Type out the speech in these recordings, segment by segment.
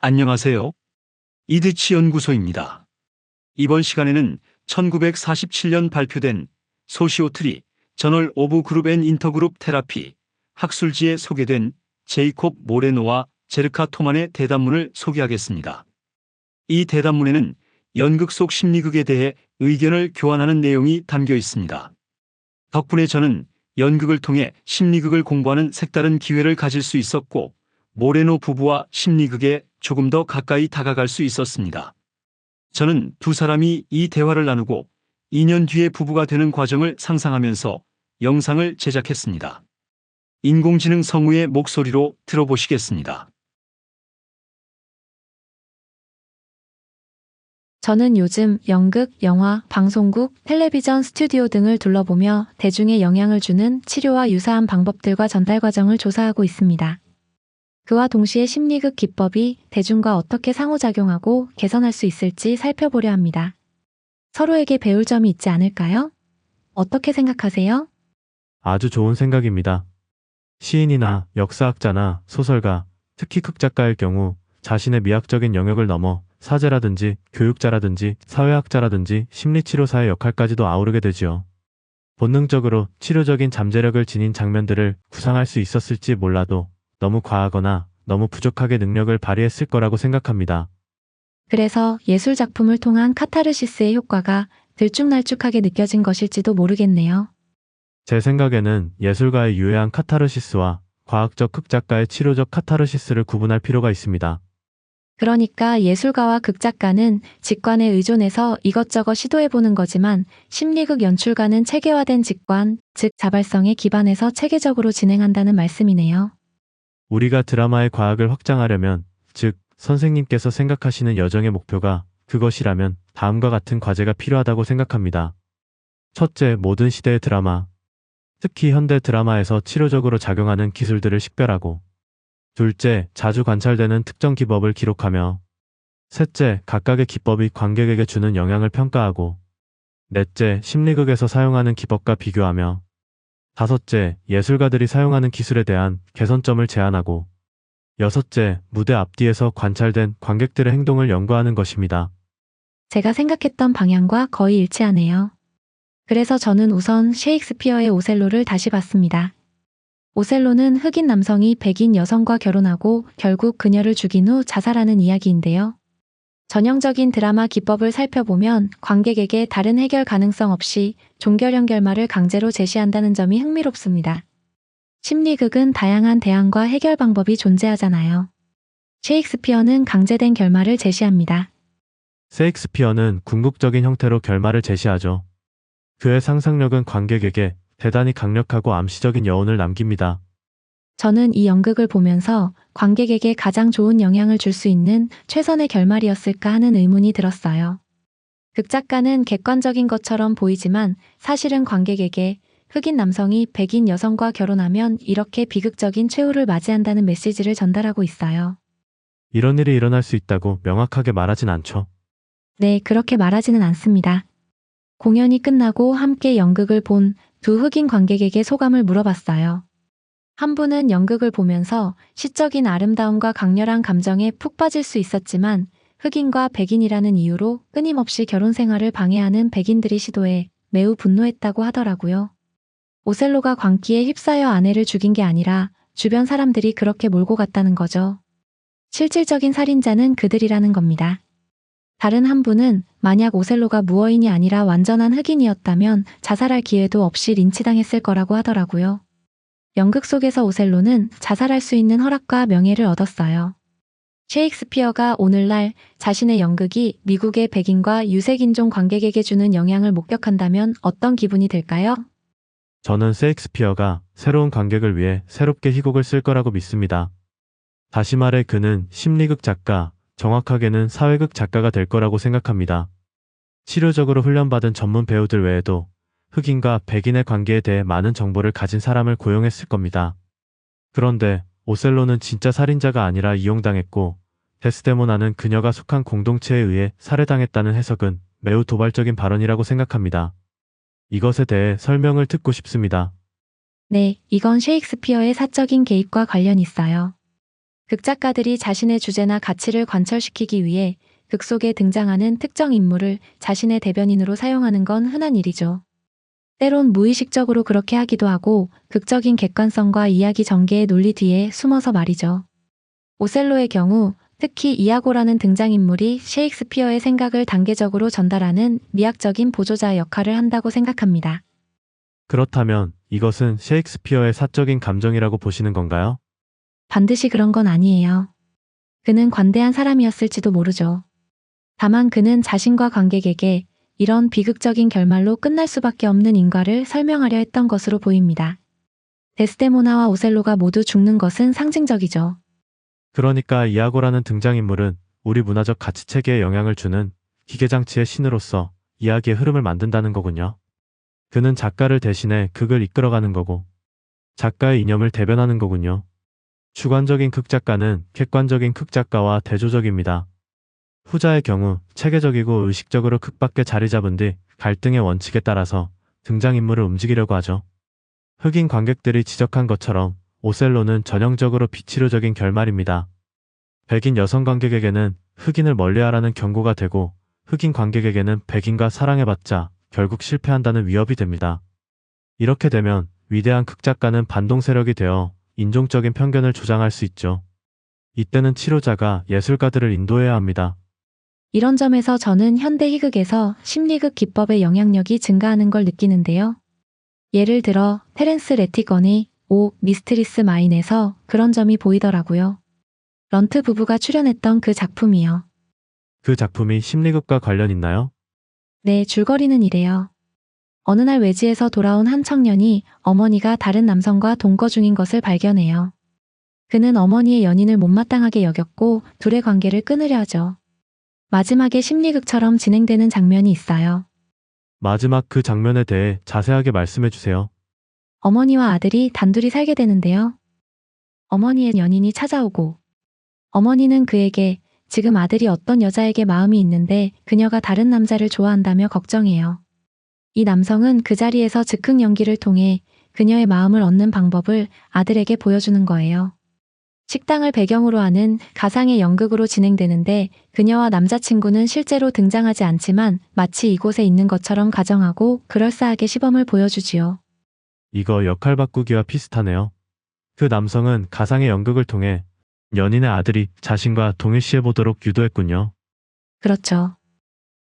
안녕하세요. 이드치 연구소입니다. 이번 시간에는 1947년 발표된 소시오트리 저널 오브 그룹 앤 인터그룹 테라피 학술지에 소개된 제이콥 모레노와 제르카 토만의 대담문을 소개하겠습니다. 이 대담문에는 연극 속 심리극에 대해 의견을 교환하는 내용이 담겨 있습니다. 덕분에 저는 연극을 통해 심리극을 공부하는 색다른 기회를 가질 수 있었고 모레노 부부와 심리극에 조금 더 가까이 다가갈 수 있었습니다. 저는 두 사람이 이 대화를 나누고 2년 뒤에 부부가 되는 과정을 상상하면서 영상을 제작했습니다. 인공지능 성우의 목소리로 들어보시겠습니다. 저는 요즘 연극, 영화, 방송국, 텔레비전 스튜디오 등을 둘러보며 대중에 영향을 주는 치료와 유사한 방법들과 전달 과정을 조사하고 있습니다. 그와 동시에 심리극 기법이 대중과 어떻게 상호작용하고 개선할 수 있을지 살펴보려 합니다. 서로에게 배울 점이 있지 않을까요? 어떻게 생각하세요? 아주 좋은 생각입니다. 시인이나 역사학자나 소설가, 특히 극작가일 경우 자신의 미학적인 영역을 넘어 사제라든지 교육자라든지 사회학자라든지 심리치료사의 역할까지도 아우르게 되지요. 본능적으로 치료적인 잠재력을 지닌 장면들을 구상할 수 있었을지 몰라도 너무 과하거나 너무 부족하게 능력을 발휘했을 거라고 생각합니다. 그래서 예술 작품을 통한 카타르시스의 효과가 들쭉날쭉하게 느껴진 것일지도 모르겠네요. 제 생각에는 예술가의 유해한 카타르시스와 과학적 극작가의 치료적 카타르시스를 구분할 필요가 있습니다. 그러니까 예술가와 극작가는 직관에 의존해서 이것저것 시도해보는 거지만 심리극 연출가는 체계화된 직관, 즉 자발성에 기반해서 체계적으로 진행한다는 말씀이네요. 우리가 드라마의 과학을 확장하려면, 즉, 선생님께서 생각하시는 여정의 목표가 그것이라면 다음과 같은 과제가 필요하다고 생각합니다. 첫째, 모든 시대의 드라마. 특히 현대 드라마에서 치료적으로 작용하는 기술들을 식별하고, 둘째, 자주 관찰되는 특정 기법을 기록하며, 셋째, 각각의 기법이 관객에게 주는 영향을 평가하고, 넷째, 심리극에서 사용하는 기법과 비교하며, 다섯째, 예술가들이 사용하는 기술에 대한 개선점을 제안하고, 여섯째, 무대 앞뒤에서 관찰된 관객들의 행동을 연구하는 것입니다. 제가 생각했던 방향과 거의 일치하네요. 그래서 저는 우선 셰익스피어의 오셀로를 다시 봤습니다. 오셀로는 흑인 남성이 백인 여성과 결혼하고 결국 그녀를 죽인 후 자살하는 이야기인데요. 전형적인 드라마 기법을 살펴보면 관객에게 다른 해결 가능성 없이 종결형 결말을 강제로 제시한다는 점이 흥미롭습니다. 심리극은 다양한 대안과 해결 방법이 존재하잖아요. 셰익스피어는 강제된 결말을 제시합니다. 세익스피어는 궁극적인 형태로 결말을 제시하죠. 그의 상상력은 관객에게 대단히 강력하고 암시적인 여운을 남깁니다. 저는 이 연극을 보면서 관객에게 가장 좋은 영향을 줄 수 있는 최선의 결말이었을까 하는 의문이 들었어요. 극작가는 객관적인 것처럼 보이지만 사실은 관객에게 흑인 남성이 백인 여성과 결혼하면 이렇게 비극적인 최후를 맞이한다는 메시지를 전달하고 있어요. 이런 일이 일어날 수 있다고 명확하게 말하진 않죠. 네, 그렇게 말하지는 않습니다. 공연이 끝나고 함께 연극을 본 두 흑인 관객에게 소감을 물어봤어요. 한 분은 연극을 보면서 시적인 아름다움과 강렬한 감정에 푹 빠질 수 있었지만 흑인과 백인이라는 이유로 끊임없이 결혼 생활을 방해하는 백인들의 시도에 매우 분노했다고 하더라고요. 오셀로가 광기에 휩싸여 아내를 죽인 게 아니라 주변 사람들이 그렇게 몰고 갔다는 거죠. 실질적인 살인자는 그들이라는 겁니다. 다른 한 분은 만약 오셀로가 무어인이 아니라 완전한 흑인이었다면 자살할 기회도 없이 린치당했을 거라고 하더라고요. 연극 속에서 오셀로는 자살할 수 있는 허락과 명예를 얻었어요. 셰익스피어가 오늘날 자신의 연극이 미국의 백인과 유색인종 관객에게 주는 영향을 목격한다면 어떤 기분이 들까요? 저는 세익스피어가 새로운 관객을 위해 새롭게 희곡을 쓸 거라고 믿습니다. 다시 말해 그는 심리극 작가, 정확하게는 사회극 작가가 될 거라고 생각합니다. 치료적으로 훈련받은 전문 배우들 외에도 흑인과 백인의 관계에 대해 많은 정보를 가진 사람을 고용했을 겁니다. 그런데 오셀로는 진짜 살인자가 아니라 이용당했고 데스데모나는 그녀가 속한 공동체에 의해 살해당했다는 해석은 매우 도발적인 발언이라고 생각합니다. 이것에 대해 설명을 듣고 싶습니다. 네, 이건 셰익스피어의 사적인 개입과 관련 있어요. 극작가들이 자신의 주제나 가치를 관철시키기 위해 극 속에 등장하는 특정 인물을 자신의 대변인으로 사용하는 건 흔한 일이죠. 때론 무의식적으로 그렇게 하기도 하고 극적인 객관성과 이야기 전개의 논리 뒤에 숨어서 말이죠. 오셀로의 경우 특히 이아고라는 등장인물이 셰익스피어의 생각을 단계적으로 전달하는 미학적인 보조자 역할을 한다고 생각합니다. 그렇다면 이것은 셰익스피어의 사적인 감정이라고 보시는 건가요? 반드시 그런 건 아니에요. 그는 관대한 사람이었을지도 모르죠. 다만 그는 자신과 관객에게 이런 비극적인 결말로 끝날 수밖에 없는 인과를 설명하려 했던 것으로 보입니다. 데스데모나와 오셀로가 모두 죽는 것은 상징적이죠. 그러니까 이아고라는 등장인물은 우리 문화적 가치 체계에 영향을 주는 기계장치의 신으로서 이야기의 흐름을 만든다는 거군요. 그는 작가를 대신해 극을 이끌어가는 거고 작가의 이념을 대변하는 거군요. 주관적인 극작가는 객관적인 극작가와 대조적입니다. 후자의 경우 체계적이고 의식적으로 극 밖에 자리 잡은 뒤 갈등의 원칙에 따라서 등장인물을 움직이려고 하죠. 흑인 관객들이 지적한 것처럼 오셀로는 전형적으로 비치료적인 결말입니다. 백인 여성 관객에게는 흑인을 멀리하라는 경고가 되고 흑인 관객에게는 백인과 사랑해봤자 결국 실패한다는 위협이 됩니다. 이렇게 되면 위대한 극작가는 반동 세력이 되어 인종적인 편견을 조장할 수 있죠. 이때는 치료자가 예술가들을 인도해야 합니다. 이런 점에서 저는 현대 희극에서 심리극 기법의 영향력이 증가하는 걸 느끼는데요. 예를 들어 테렌스 레티건의 오 미스트리스 마인에서 그런 점이 보이더라고요. 런트 부부가 출연했던 그 작품이요. 그 작품이 심리극과 관련 있나요? 네, 줄거리는 이래요. 어느 날 외지에서 돌아온 한 청년이 어머니가 다른 남성과 동거 중인 것을 발견해요. 그는 어머니의 연인을 못마땅하게 여겼고 둘의 관계를 끊으려 하죠. 마지막에 심리극처럼 진행되는 장면이 있어요. 마지막 그 장면에 대해 자세하게 말씀해 주세요. 어머니와 아들이 단둘이 살게 되는데요. 어머니의 연인이 찾아오고 어머니는 그에게 지금 아들이 어떤 여자에게 마음이 있는데 그녀가 다른 남자를 좋아한다며 걱정해요. 이 남성은 그 자리에서 즉흥 연기를 통해 그녀의 마음을 얻는 방법을 아들에게 보여주는 거예요. 식당을 배경으로 하는 가상의 연극으로 진행되는데 그녀와 남자친구는 실제로 등장하지 않지만 마치 이곳에 있는 것처럼 가정하고 그럴싸하게 시범을 보여주지요. 이거 역할 바꾸기와 비슷하네요. 그 남성은 가상의 연극을 통해 연인의 아들이 자신과 동일시해 보도록 유도했군요. 그렇죠.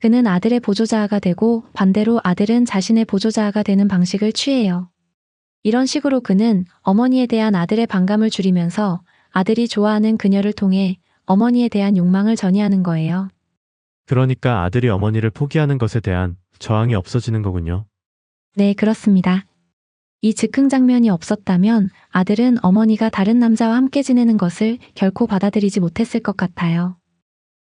그는 아들의 보조자가 되고 반대로 아들은 자신의 보조자가 되는 방식을 취해요. 이런 식으로 그는 어머니에 대한 아들의 반감을 줄이면서 아들이 좋아하는 그녀를 통해 어머니에 대한 욕망을 전이하는 거예요. 그러니까 아들이 어머니를 포기하는 것에 대한 저항이 없어지는 거군요. 네, 그렇습니다. 이 즉흥 장면이 없었다면 아들은 어머니가 다른 남자와 함께 지내는 것을 결코 받아들이지 못했을 것 같아요.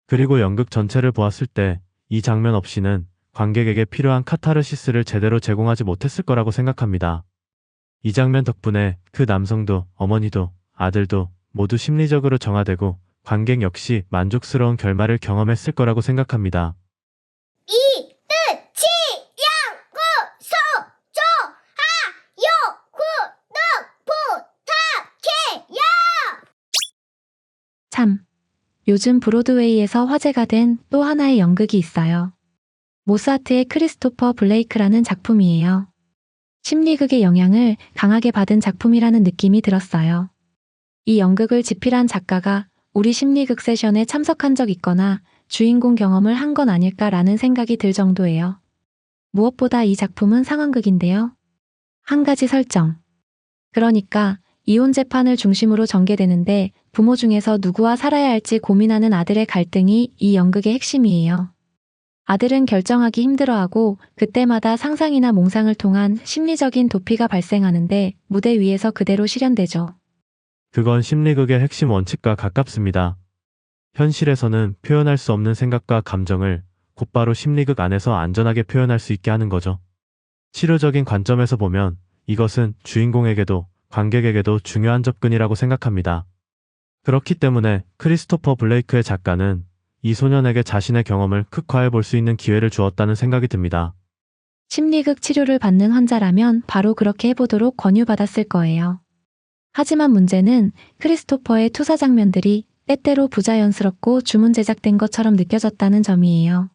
그리고 연극 전체를 보았을 때 이 장면 없이는 관객에게 필요한 카타르시스를 제대로 제공하지 못했을 거라고 생각합니다. 이 장면 덕분에 그 남성도 어머니도 아들도 모두 심리적으로 정화되고 관객 역시 만족스러운 결말을 경험했을 거라고 생각합니다. 이뜨치 양구소 조하요 구독 부탁해요. 참. 요즘 브로드웨이에서 화제가 된 또 하나의 연극이 있어요. 모사트의 크리스토퍼 블레이크라는 작품이에요. 심리극의 영향을 강하게 받은 작품이라는 느낌이 들었어요. 이 연극을 집필한 작가가 우리 심리극 세션에 참석한 적 있거나 주인공 경험을 한 건 아닐까라는 생각이 들 정도예요. 무엇보다 이 작품은 상황극인데요. 한 가지 설정. 그러니까 이혼 재판을 중심으로 전개되는데 부모 중에서 누구와 살아야 할지 고민하는 아들의 갈등이 이 연극의 핵심이에요. 아들은 결정하기 힘들어하고 그때마다 상상이나 몽상을 통한 심리적인 도피가 발생하는데 무대 위에서 그대로 실현되죠. 그건 심리극의 핵심 원칙과 가깝습니다. 현실에서는 표현할 수 없는 생각과 감정을 곧바로 심리극 안에서 안전하게 표현할 수 있게 하는 거죠. 치료적인 관점에서 보면 이것은 주인공에게도 관객에게도 중요한 접근이라고 생각합니다. 그렇기 때문에 크리스토퍼 블레이크의 작가는 이 소년에게 자신의 경험을 극화해 볼 수 있는 기회를 주었다는 생각이 듭니다. 심리극 치료를 받는 환자라면 바로 그렇게 해보도록 권유받았을 거예요. 하지만 문제는 크리스토퍼의 투사 장면들이 때때로 부자연스럽고 주문 제작된 것처럼 느껴졌다는 점이에요.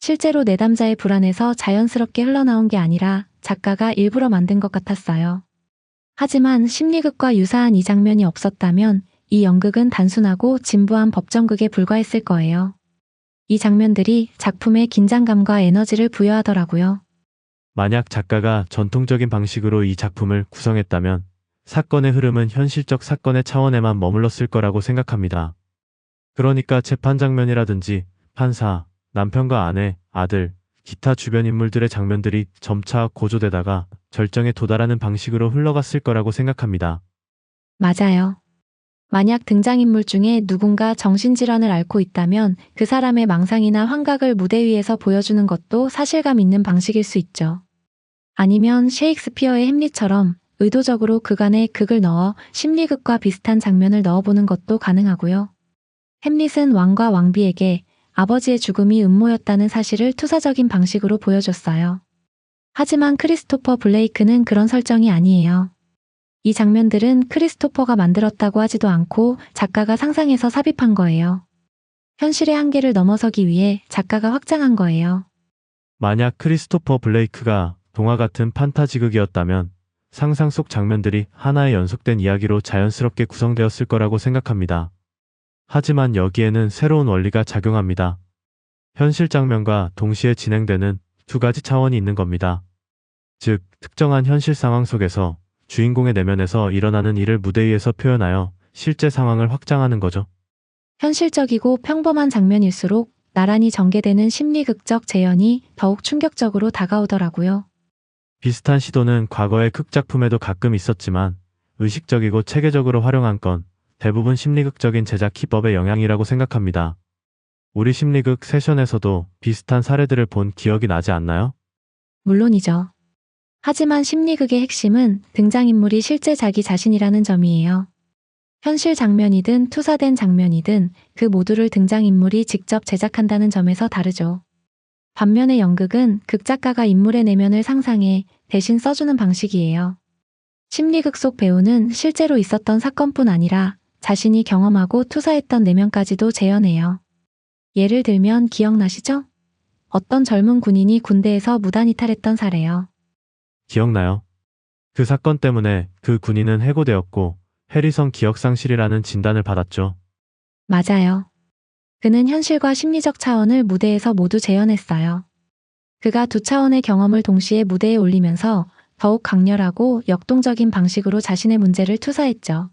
실제로 내담자의 불안에서 자연스럽게 흘러나온 게 아니라 작가가 일부러 만든 것 같았어요. 하지만 심리극과 유사한 이 장면이 없었다면 이 연극은 단순하고 진부한 법정극에 불과했을 거예요. 이 장면들이 작품에 긴장감과 에너지를 부여하더라고요. 만약 작가가 전통적인 방식으로 이 작품을 구성했다면 사건의 흐름은 현실적 사건의 차원에만 머물렀을 거라고 생각합니다. 그러니까 재판 장면이라든지 판사, 남편과 아내, 아들, 기타 주변 인물들의 장면들이 점차 고조되다가 절정에 도달하는 방식으로 흘러갔을 거라고 생각합니다. 맞아요. 만약 등장인물 중에 누군가 정신질환을 앓고 있다면 그 사람의 망상이나 환각을 무대 위에서 보여주는 것도 사실감 있는 방식일 수 있죠. 아니면 셰익스피어의 햄릿처럼 의도적으로 그간에 극을 넣어 심리극과 비슷한 장면을 넣어보는 것도 가능하고요. 햄릿은 왕과 왕비에게 아버지의 죽음이 음모였다는 사실을 투사적인 방식으로 보여줬어요. 하지만 크리스토퍼 블레이크는 그런 설정이 아니에요. 이 장면들은 크리스토퍼가 만들었다고 하지도 않고 작가가 상상해서 삽입한 거예요. 현실의 한계를 넘어서기 위해 작가가 확장한 거예요. 만약 크리스토퍼 블레이크가 동화 같은 판타지극이었다면 상상 속 장면들이 하나의 연속된 이야기로 자연스럽게 구성되었을 거라고 생각합니다. 하지만 여기에는 새로운 원리가 작용합니다. 현실 장면과 동시에 진행되는 두 가지 차원이 있는 겁니다. 즉, 특정한 현실 상황 속에서 주인공의 내면에서 일어나는 일을 무대 위에서 표현하여 실제 상황을 확장하는 거죠. 현실적이고 평범한 장면일수록 나란히 전개되는 심리극적 재현이 더욱 충격적으로 다가오더라고요. 비슷한 시도는 과거의 극작품에도 가끔 있었지만 의식적이고 체계적으로 활용한 건 대부분 심리극적인 제작 기법의 영향이라고 생각합니다. 우리 심리극 세션에서도 비슷한 사례들을 본 기억이 나지 않나요? 물론이죠. 하지만 심리극의 핵심은 등장인물이 실제 자기 자신이라는 점이에요. 현실 장면이든 투사된 장면이든 그 모두를 등장인물이 직접 제작한다는 점에서 다르죠. 반면에 연극은 극작가가 인물의 내면을 상상해 대신 써주는 방식이에요. 심리극 속 배우는 실제로 있었던 사건뿐 아니라 자신이 경험하고 투사했던 내면까지도 재현해요. 예를 들면 기억나시죠? 어떤 젊은 군인이 군대에서 무단 이탈했던 사례요. 기억나요? 그 사건 때문에 그 군인은 해고되었고 해리성 기억상실이라는 진단을 받았죠. 맞아요. 그는 현실과 심리적 차원을 무대에서 모두 재현했어요. 그가 두 차원의 경험을 동시에 무대에 올리면서 더욱 강렬하고 역동적인 방식으로 자신의 문제를 투사했죠.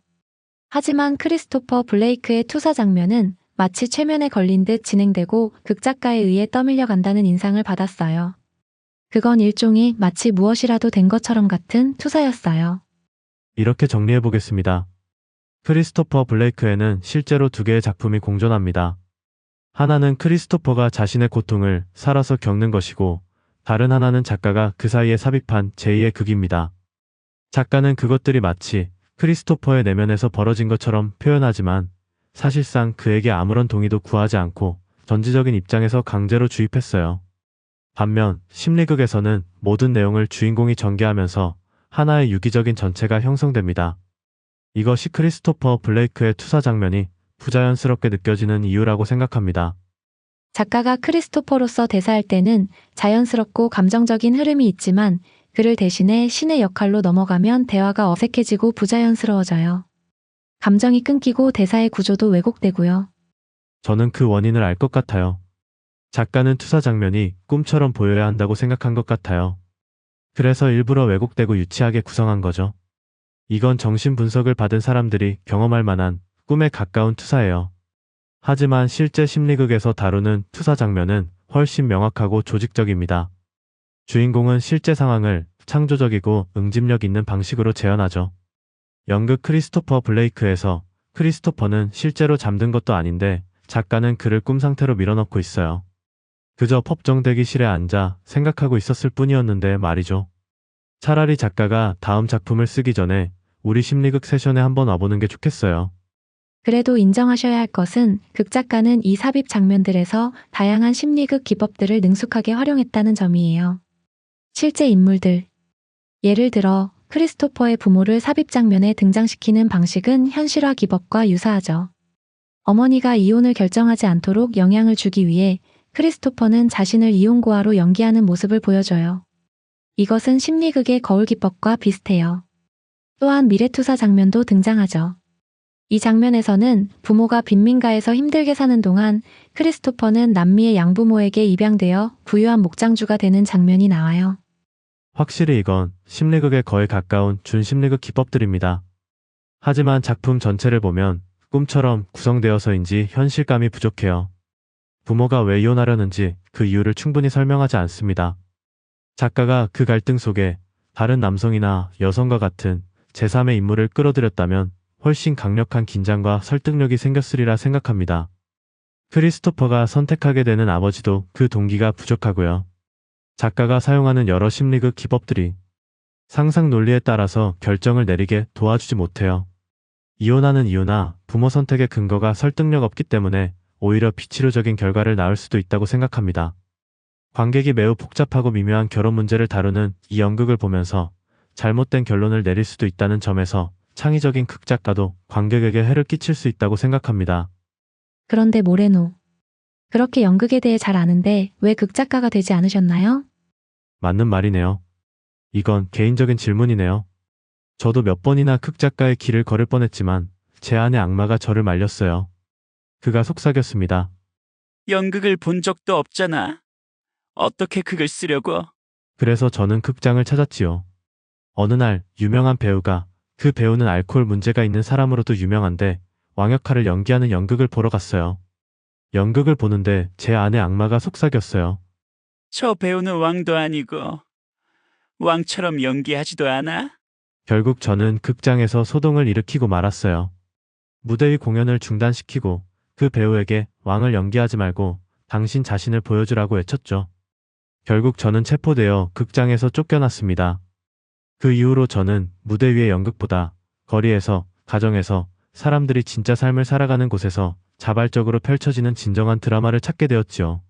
하지만 크리스토퍼 블레이크의 투사 장면은 마치 최면에 걸린 듯 진행되고 극작가에 의해 떠밀려 간다는 인상을 받았어요. 그건 일종의 마치 무엇이라도 된 것처럼 같은 투사였어요. 이렇게 정리해 보겠습니다. 크리스토퍼 블레이크에는 실제로 두 개의 작품이 공존합니다. 하나는 크리스토퍼가 자신의 고통을 살아서 겪는 것이고 다른 하나는 작가가 그 사이에 삽입한 제2의 극입니다. 작가는 그것들이 마치 크리스토퍼의 내면에서 벌어진 것처럼 표현하지만 사실상 그에게 아무런 동의도 구하지 않고 전지적인 입장에서 강제로 주입했어요. 반면 심리극에서는 모든 내용을 주인공이 전개하면서 하나의 유기적인 전체가 형성됩니다. 이것이 크리스토퍼 블레이크의 투사 장면이 부자연스럽게 느껴지는 이유라고 생각합니다. 작가가 크리스토퍼로서 대사할 때는 자연스럽고 감정적인 흐름이 있지만 그를 대신해 신의 역할로 넘어가면 대화가 어색해지고 부자연스러워져요. 감정이 끊기고 대사의 구조도 왜곡되고요. 저는 그 원인을 알 것 같아요. 작가는 투사 장면이 꿈처럼 보여야 한다고 생각한 것 같아요. 그래서 일부러 왜곡되고 유치하게 구성한 거죠. 이건 정신 분석을 받은 사람들이 경험할 만한 꿈에 가까운 투사예요. 하지만 실제 심리극에서 다루는 투사 장면은 훨씬 명확하고 조직적입니다. 주인공은 실제 상황을 창조적이고 응집력 있는 방식으로 재현하죠. 연극 크리스토퍼 블레이크에서 크리스토퍼는 실제로 잠든 것도 아닌데 작가는 그를 꿈 상태로 밀어넣고 있어요. 그저 법정 대기실에 앉아 생각하고 있었을 뿐이었는데 말이죠. 차라리 작가가 다음 작품을 쓰기 전에 우리 심리극 세션에 한번 와보는 게 좋겠어요. 그래도 인정하셔야 할 것은 극작가는 이 삽입 장면들에서 다양한 심리극 기법들을 능숙하게 활용했다는 점이에요. 실제 인물들. 예를 들어 크리스토퍼의 부모를 삽입 장면에 등장시키는 방식은 현실화 기법과 유사하죠. 어머니가 이혼을 결정하지 않도록 영향을 주기 위해 크리스토퍼는 자신을 이혼고아로 연기하는 모습을 보여줘요. 이것은 심리극의 거울 기법과 비슷해요. 또한 미래투사 장면도 등장하죠. 이 장면에서는 부모가 빈민가에서 힘들게 사는 동안 크리스토퍼는 남미의 양부모에게 입양되어 부유한 목장주가 되는 장면이 나와요. 확실히 이건 심리극에 거의 가까운 준심리극 기법들입니다. 하지만 작품 전체를 보면 꿈처럼 구성되어서인지 현실감이 부족해요. 부모가 왜 이혼하려는지 그 이유를 충분히 설명하지 않습니다. 작가가 그 갈등 속에 다른 남성이나 여성과 같은 제3의 인물을 끌어들였다면 훨씬 강력한 긴장과 설득력이 생겼으리라 생각합니다. 크리스토퍼가 선택하게 되는 아버지도 그 동기가 부족하고요. 작가가 사용하는 여러 심리극 기법들이 상상 논리에 따라서 결정을 내리게 도와주지 못해요. 이혼하는 이유나 부모 선택의 근거가 설득력 없기 때문에 오히려 비치료적인 결과를 낳을 수도 있다고 생각합니다. 관객이 매우 복잡하고 미묘한 결혼 문제를 다루는 이 연극을 보면서 잘못된 결론을 내릴 수도 있다는 점에서 창의적인 극작가도 관객에게 해를 끼칠 수 있다고 생각합니다. 그런데 모레노. 그렇게 연극에 대해 잘 아는데 왜 극작가가 되지 않으셨나요? 맞는 말이네요. 이건 개인적인 질문이네요. 저도 몇 번이나 극작가의 길을 걸을 뻔했지만 제 안의 악마가 저를 말렸어요. 그가 속삭였습니다. 연극을 본 적도 없잖아. 어떻게 극을 쓰려고? 그래서 저는 극장을 찾았지요. 어느 날 유명한 배우가 그 배우는 알코올 문제가 있는 사람으로도 유명한데 왕역할을 연기하는 연극을 보러 갔어요. 연극을 보는데 제 안의 악마가 속삭였어요. 저 배우는 왕도 아니고 왕처럼 연기하지도 않아? 결국 저는 극장에서 소동을 일으키고 말았어요. 무대 위 공연을 중단시키고 그 배우에게 왕을 연기하지 말고 당신 자신을 보여주라고 외쳤죠. 결국 저는 체포되어 극장에서 쫓겨났습니다. 그 이후로 저는 무대 위의 연극보다 거리에서, 가정에서, 사람들이 진짜 삶을 살아가는 곳에서 자발적으로 펼쳐지는 진정한 드라마를 찾게 되었지요.